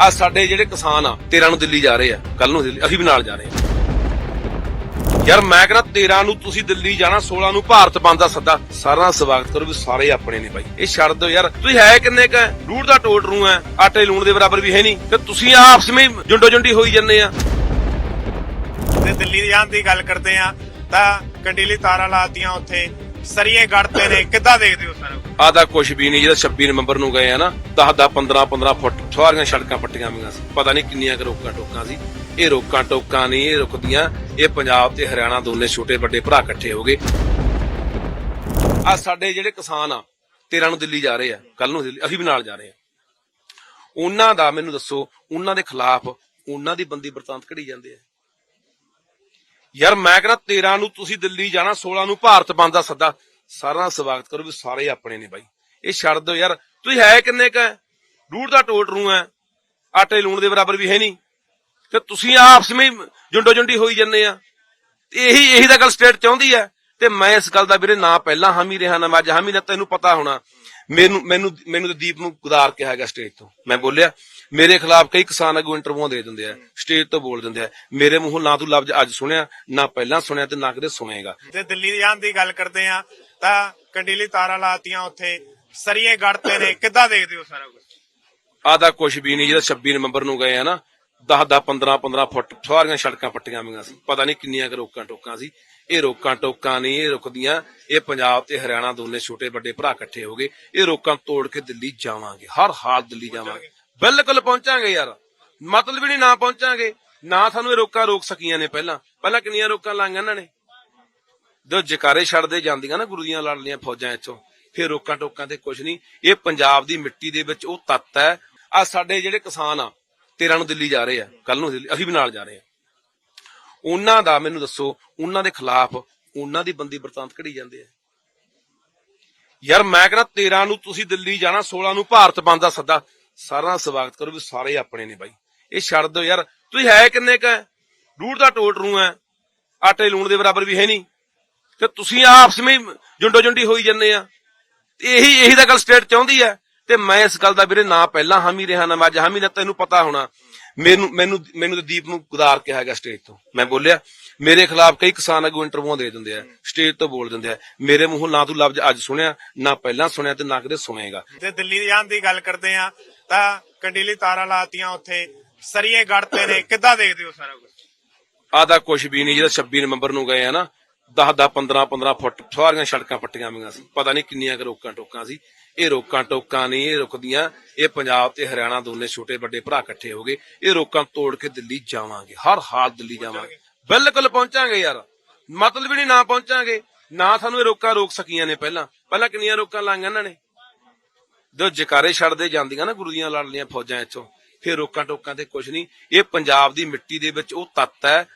ਆ ਸਾਡੇ ਜਿਹੜੇ ਕਿਸਾਨ ਆ 13 ਨੂੰ ਦਿੱਲੀ ਜਾ ਰਹੇ ਆ ਕੱਲ ਨੂੰ ਦਿੱਲੀ, ਅਸੀਂ ਵੀ ਨਾਲ ਜਾ ਰਹੇ ਆ। ਯਾਰ ਮੈਂ ਕਹਿੰਦਾ 13 ਨੂੰ ਤੁਸੀਂ ਦਿੱਲੀ ਜਾਣਾ 16 ਨੂੰ ਭਾਰਤ ਬੰਦ ਦਾ ਸੱਦਾ। ਸਾਰਿਆਂ ਸਵਾਗਤ ਕਰੋ ਵੀ ਸਾਰੇ ਆਪਣੇ ਨੇ ਬਾਈ। ਇਹ ਛੱਡ ਦਿਓ ਯਾਰ, ਤੁਸੀਂ ਹੈ ਕਿੰਨੇ ਕ ਰੂੜ ਦਾ ਟੋਟ ਰੂ ਹੈ ਆਟੇ ਲੂਣ ਦੇ ਬਰਾਬਰ ਵੀ ਹੈ ਨਹੀਂ। ਤੇ ਤੁਸੀਂ ਆਪਸ ਵਿੱਚ ਜੁੰਡੋ ਜੁੰਡੀ ਹੋਈ ਜੰਨੇ ਆ। ਤੇ ਦਿੱਲੀ ਜਾਣ ਦੀ ਗੱਲ ਕਰਦੇ ਆ, ਤਾਂ ਕੰਡੀਲੀ ਤਾਰਾਂ ਲਾਤੀਆਂ ਉੱਥੇ। ਸਰੀਏ ਗੜਤੇ ਨੇ, ਕਿੱਦਾਂ ਦੇਖਦੇ ਹੋ ਸਾਰਾ ਆਦਾ ਕੁਛ ਵੀ ਨਹੀਂ, ਜਿਹੜਾ 26 ਨਵੰਬਰ ਨੂੰ ਗਏ ਆ ਨਾ 10 10 15 15 ਫੁੱਟ, ਸਾਰੀਆਂ ਸੜਕਾਂ ਪੱਟੀਆਂ ਹੋਈਆਂ ਸੀ। ਪਤਾ ਨਹੀਂ ਕਿੰਨੀਆਂ ਕੁ ਰੋਕਾਂ ਟੋਕਾਂ ਸੀ। ਇਹ ਰੋਕਾਂ ਟੋਕਾਂ ਨਹੀਂ, ਇਹ ਰੁਕਦੀਆਂ। ਇਹ ਪੰਜਾਬ ਤੇ ਹਰਿਆਣਾ ਦੋਨੇ ਛੋਟੇ ਵੱਡੇ ਭਰਾ ਇਕੱਠੇ ਹੋ ਗਏ। ਆ ਸਾਡੇ ਜਿਹੜੇ ਕਿਸਾਨ ਆ 13 ਨੂੰ ਦਿੱਲੀ ਜਾ ਰਹੇ ਆ ਕੱਲ ਨੂੰ ਦਿੱਲੀ, ਅਸੀਂ ਵੀ ਨਾਲ ਜਾ ਰਹੇ ਆ। ਉਹਨਾਂ ਦਾ, ਮੈਨੂੰ ਦੱਸੋ, ਉਹਨਾਂ ਦੇ ਖਿਲਾਫ ਉਹਨਾਂ ਦੀ ਬੰਦੀ ਬਰਤਾਂਤ ਘੜੀ ਜਾਂਦੇ ਆ ਯਾਰ ਮੈਂ ਕਹਿੰਦਾ 13 ਨੂੰ ਤੁਸੀਂ ਦਿੱਲੀ ਜਾਣਾ 16 ਨੂੰ ਭਾਰਤ ਬੰਦ ਦਾ ਸੱਦਾ। ਸਾਰਿਆਂ ਦਾ ਸਵਾਗਤ ਕਰੋ ਵੀ ਸਾਰੇ ਆਪਣੇ ਨੇ ਬਾਈ। ਇਹ ਛੱਡ ਦਿਓ ਯਾਰ। ਤੁਸੀਂ ਹੈ ਕਿੰਨੇ ਕ ਰੂੜ ਦਾ ਟੋਟ ਰੂ ਹੈ ਆਟੇ ਲੂਣ ਦੇ ਬਰਾਬਰ ਵੀ ਹੈ ਨਹੀਂ। ਤੇ ਤੁਸੀਂ ਆਪਸ ਵਿੱਚ ਜੁੰਡੋ ਜੁੰਡੀ ਹੋਈ ਜੰਨੇ ਆ। ਤੇ ਇਹੀ ਇਹੀ ਤਾਂ ਗੱਲ ਸਟੇਟ ਚਾਹੁੰਦੀ ਹੈ ਤੇ ਮੈਂ ਇਸ ਗੱਲ ਦਾ ਵੀਰੇ ਨਾ ਪਹਿਲਾਂ ਹਾਮੀ ਰਿਹਾ ਨਾ ਅੱਜ ਹਾਮੀ ਨਾ ਤੈਨੂੰ ਪਤਾ ਹੋਣਾ। ਮੈਨੂੰ ਮੈਨੂੰ ਮੈਨੂੰ ਤੇ ਦੀਪ ਨੂੰ ਗੁਦਾਰ ਕਿਹਾ ਹੈਗਾ ਸਟੇਜ ਤੋਂ। ਮੈਂ ਬੋਲਿਆ ਮੇਰੇ ਖਿਲਾਫ ਕਈ ਕਿਸਾਨ ਅਗੂ ਇੰਟਰਵਿਊ ਦੇ ਦਿੰਦੇ ਆ ਸਟੇਜ ਤੋਂ ਬੋਲ ਦਿੰਦੇ ਆ। ਮੇਰੇ ਮੂੰਹੋਂ ਨਾ ਤੂੰ ਲਫ਼ਜ਼ ਅੱਜ ਸੁਣਿਆ ਨਾ ਪਹਿਲਾਂ ਸੁਣਿਆ ਤੇ ਨਾ ਕਦੇ ਸੁਣੇਗਾ। ਤੇ ਦਿੱਲੀ ਜਾਣ ਦੀ ਗੱਲ ਕਰਦੇ ਆ ਤਾਂ ਕੰਡੀਲੀ ਤਾਰਾਂ ਲਾਤੀਆਂ ਉੱਥੇ ਸਰੀਏ ਗੜਤੇ ਨੇ। ਕਿੱਦਾਂ ਦੇਖਦੇ ਹੋ ਸਾਰਾ ਕੁਝ? ਆਦਾ ਕੁਛ ਵੀ ਨਹੀਂ ਜਿਹੜਾ 26 ਨਵੰਬਰ ਨੂੰ ਗਏ ਆ ਨਾ 10 10 15 15 ਫੁੱਟ ਸਾਰੀਆਂ ਸੜਕਾਂ ਪੱਟੀਆਂ ਹੋਈਆਂ ਸੀ। ਪਤਾ ਨਹੀਂ ਕਿੰਨੀਆਂ ਕੁ ਰੋਕਾਂ ਟੋਕਾਂ ਸੀ। ਇਹ ਰੋਕਾਂ ਟੋਕਾਂ ਨਹੀਂ, ਇਹ ਰੁਕਦੀਆਂ। ਇਹ ਪੰਜਾਬ ਤੇ ਹਰਿਆਣਾ ਦੋਨੇ ਛੋਟੇ ਵੱਡੇ ਭਰਾ ਇਕੱਠੇ ਹੋ ਗਏ। ਇਹ ਰੋਕਾਂ ਤੋੜ ਕੇ ਦਿੱਲੀ ਜਾਵਾਂਗੇ। ਹਰ ਹਾਲ ਦਿੱਲੀ ਜਾਵਾਂਗੇ। ਬਿਲਕੁਲ ਪਹੁੰਚਾਂਗੇ ਯਾਰ। ਮਤਲਬ ਵੀ ਨਹੀਂ ਨਾ ਪਹੁੰਚਾਂਗੇ। ਨਾ ਸਾਨੂੰ ਇਹ ਰੋਕਾਂ ਰੋਕ ਸਕੀਆਂ ਨੇ ਪਹਿਲਾਂ। ਪਹਿਲਾਂ ਕਿੰਨੀਆਂ ਰੋਕਾਂ ਲਾਈਆਂ ਇਹਨਾਂ ਨੇ? ਜੋ ਜਕਾਰੇ ਛੱਡਦੇ ਜਾਂਦੀਆਂ ਨਾ ਗੁਰੂ ਦੀਆਂ ਲੜਲੀਆਂ ਫੌਜਾਂ ਇੱਥੋਂ, ਫਿਰ ਰੋਕਾਂ ਟੋਕਾਂ ਤੇ ਕੁਝ ਨਹੀਂ। ਇਹ ਪੰਜਾਬ ਦੀ ਮਿੱਟੀ ਦੇ ਵਿੱਚ ਉਹ ਤੱਤ ਹੈ। ਆ ਸਾਡੇ ਜਿਹੜੇ ਕਿਸਾਨ ਆ 13 ਨੂੰ ਦਿੱਲੀ ਜਾ ਰਹੇ ਆ ਕੱਲ ਨੂੰ ਦਿੱਲੀ, ਅਸੀਂ ਵੀ ਨਾਲ ਜਾ ਰਹੇ ਆ। ਉਹਨਾਂ ਦਾ, ਮੈਨੂੰ ਦੱਸੋ, ਉਹਨਾਂ ਦੇ ਖਿਲਾਫ ਉਹਨਾਂ ਦੀ ਬੰਦੀ ਬਰਤਾਂਤ ਘੜੀ ਜਾਂਦੇ ਆ ਯਾਰ, ਮੈਂ ਕਹਿੰਦਾ 13 ਨੂੰ ਤੁਸੀਂ ਦਿੱਲੀ ਜਾਣਾ 16 ਨੂੰ ਭਾਰਤ ਬੰਦ ਦਾ ਸੱਦਾ। ਸਾਰਾ ਦਾ ਸਵਾਗਤ ਕਰੋ ਵੀ ਸਾਰੇ ਆਪਣੇ ਨੇ ਬਾਈ। ਇਹ ਛੱਡ ਦਿਓ ਯਾਰ, ਤੁਸੀਂ ਹੈ ਕਿੰਨੇ ਕ ਰੂੜ ਦਾ ਟੋਟ ਰੂ ਹੈ ਆਟੇ ਲੂਣ ਦੇ ਬਰਾਬਰ ਵੀ ਹੈ ਨਹੀਂ। ਤੇ ਤੁਸੀਂ ਆਪਸ ਵਿੱਚ ਜੁੰਡੋ ਜੁੰਡੀ ਹੋਈ ਜਾਂਦੇ ਆ। ਤੇ ਇਹੀ ਇਹੀ ਤਾਂ ਗੱਲ ਸਟੇਟ ਚਾਹੁੰਦੀ ਹੈ ਤੇ ਮੈਂ ਇਸ ਗੱਲ ਦਾ ਵੀਰੇ ਨਾ ਪਹਿਲਾਂ ਹਾਮੀ ਰਿਹਾ ਨਾ ਅੱਜ ਹਾਮੀ ਨਾ ਤੈਨੂੰ ਪਤਾ ਹੋਣਾ। ਮੈਨੂੰ ਮੈਨੂੰ ਮੈਨੂੰ ਤੇ ਦੀਪ ਨੂੰ ਗੁਦਾਰ ਕਿਹਾ ਹੈਗਾ ਸਟੇਜ ਤੋਂ। ਮੈਂ ਬੋਲਿਆ ਮੇਰੇ ਖਿਲਾਫ ਕਈ ਕਿਸਾਨ ਅਗੂ ਇੰਟਰਵਿਊ ਦੇ ਦਿੰਦੇ ਆ ਸਟੇਜ ਤੋਂ ਬੋਲ ਦਿੰਦੇ ਆ। ਮੇਰੇ ਮੂੰਹੋਂ ਨਾ ਤੂੰ ਲਫ਼ਜ਼ ਅੱਜ ਸੁਣਿਆ ਨਾ ਪਹਿਲਾਂ ਸੁਣਿਆ ਤੇ ਨਾ ਕਦੇ ਸੁਣੇਗਾ। ਤੇ ਦਿੱਲੀ ਜਾਣ ਦੀ ਗੱਲ ਕਰਦੇ ਆ ਤਾਂ ਕੰਡੀਲੀ ਤਾਰਾਂ ਲਾਤੀਆਂ ਉੱਥੇ ਸਰੀਏ ਗੜਤੇ ਨੇ ਕਿੱਦਾਂ ਦੇਖਦੇ ਹੋ ਸਾਰਾ ਕੁਝ? ਆਦਾ ਕੁਛ ਵੀ ਨਹੀਂ ਜਿਹੜਾ 26 ਨਵੰਬਰ ਨੂੰ ਗਏ ਆ ਨਾ 10 10 15 15 ਫੁੱਟ ਸਾਰੀਆਂ ਸੜਕਾਂ ਪੱਟੀਆਂ ਹੋਈਆਂ ਸੀ। ਪਤਾ ਨਹੀਂ ਕਿੰਨੀਆਂ ਕੁ ਰੋਕਾਂ ਟੋਕਾਂ ਸੀ। ਇਹ ਰੋਕਾਂ ਟੋਕਾਂ ਨਹੀਂ ਇਹ ਰੁਕਦੀਆਂ, ਇਹ ਪੰਜਾਬ ਤੇ ਹਰਿਆਣਾ ਦੋਨੇ ਛੋਟੇ ਵੱਡੇ ਭਰਾ ਇਕੱਠੇ ਹੋ ਗਏ। ਇਹ ਰੋਕਾਂ ਤੋੜ ਕੇ ਦਿੱਲੀ ਜਾਵਾਂਗੇ, ਹਰ ਹਾਲ ਦਿੱਲੀ ਜਾਵਾਂਗੇ। ਬਿਲਕੁਲ ਪਹੁੰਚਾਂਗੇ ਯਾਰ। ਮਤਲਬ ਵੀ ਨਹੀਂ ਨਾ ਪਹੁੰਚਾਂਗੇ। ਨਾ ਸਾਨੂੰ ਇਹ ਰੋਕਾਂ ਰੋਕ ਸਕੀਆਂ ਨੇ ਪਹਿਲਾਂ। ਪਹਿਲਾਂ ਕਿੰਨੀਆਂ ਰੋਕਾਂ ਲਾਈਆਂ ਇਹਨਾਂ ਨੇ? ਜੋ ਜਕਾਰੇ ਛੱਡਦੇ ਜਾਂਦੀਆਂ ਨਾ ਗੁਰੂ ਦੀਆਂ ਲੜਲੀਆਂ ਫੌਜਾਂ ਇੱਥੋਂ, ਫਿਰ ਰੋਕਾਂ ਟੋਕਾਂ ਤੇ ਕੁਝ ਨਹੀਂ। ਇਹ ਪੰਜਾਬ ਦੀ ਮਿੱਟੀ ਦੇ ਵਿੱਚ ਉਹ ਤੱਤ ਹੈ